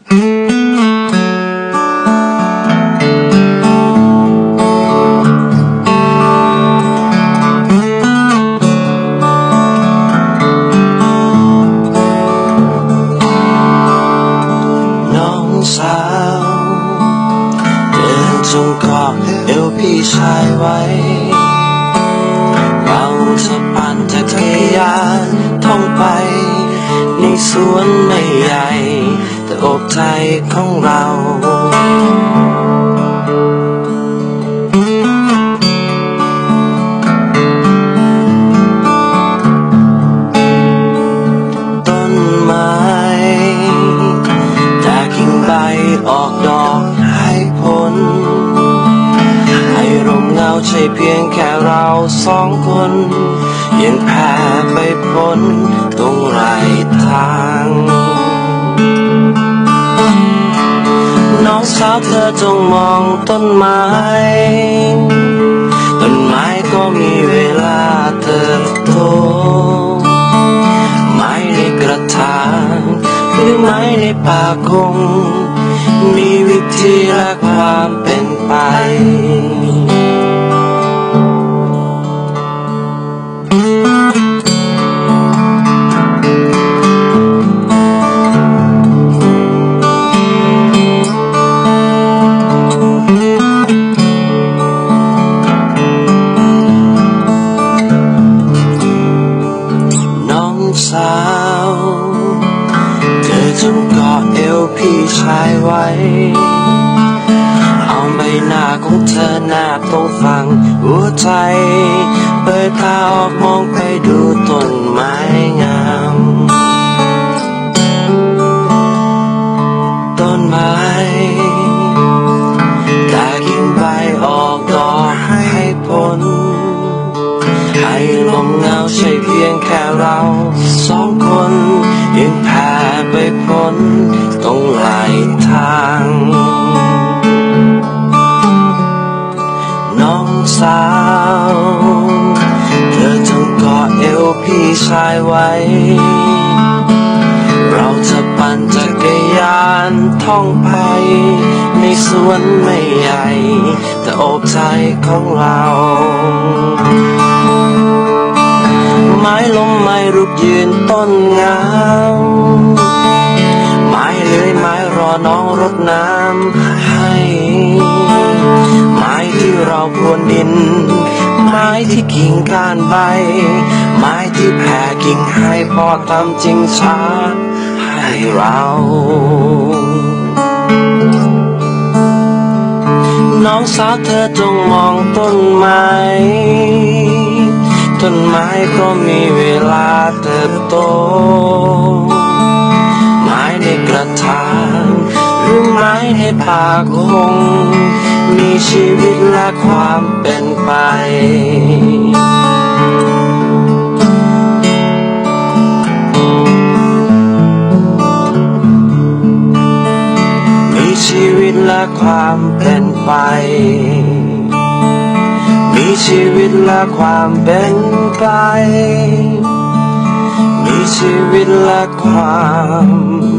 น้องสาวเดินจงเกาะเอวพี่ชายไว้ เราจะปั่นจักรยานท่องไป ในสวนไม่ใหญ่ ใจของเราต้นไม้แต่กิ่งใบออกดอกให้ผล ให้ร่มเงาใช่เพียงแค่เราสองคน ยังแผ่ไปพ้นตรงไรทาง องสาวเธอจงมองต้นไม้ ต้นไม้ก็มีเวลาเติบโต ไม้ในกระถางหรือไม้ในป่าคง มีวิธีและความเป็นไป พี่ชายไว้ เอาใบหน้าของเธอหน้าตรงฝั่งหัวใจ เปิดตาออกมองไปดูต้นไม้งาม ต้นไม้แต่กิ่งใบออกดอกให้ผลให้ลมเงาใช่เพียงแค่เรา สองคนยังแผ่ไปพ้น ชายไว้ เราจะปั่นจักรยานท่องไป ในสวนไม่ใหญ่ แต่โอบใจของเราไม้ลมไม้รุกยืนต้นงามไม้เลื้อยไม้รอน้องรดน้ำให้ ไม้ที่เราพรวนดิน ที่กิ่งก้านใบ ไม้ที่แผ่กิ่งให้พอทำจริงช้าให้เราน้องสาวเธอจงมองต้นไม้ ต้นไม้ก็มีเวลาเติบโต ไม้ในกระถางหรือไม้ในป่าคง มีชีวิตและความเป็นไป ความเป็นไป มีชีวิตและความเป็นไป มีชีวิตและความ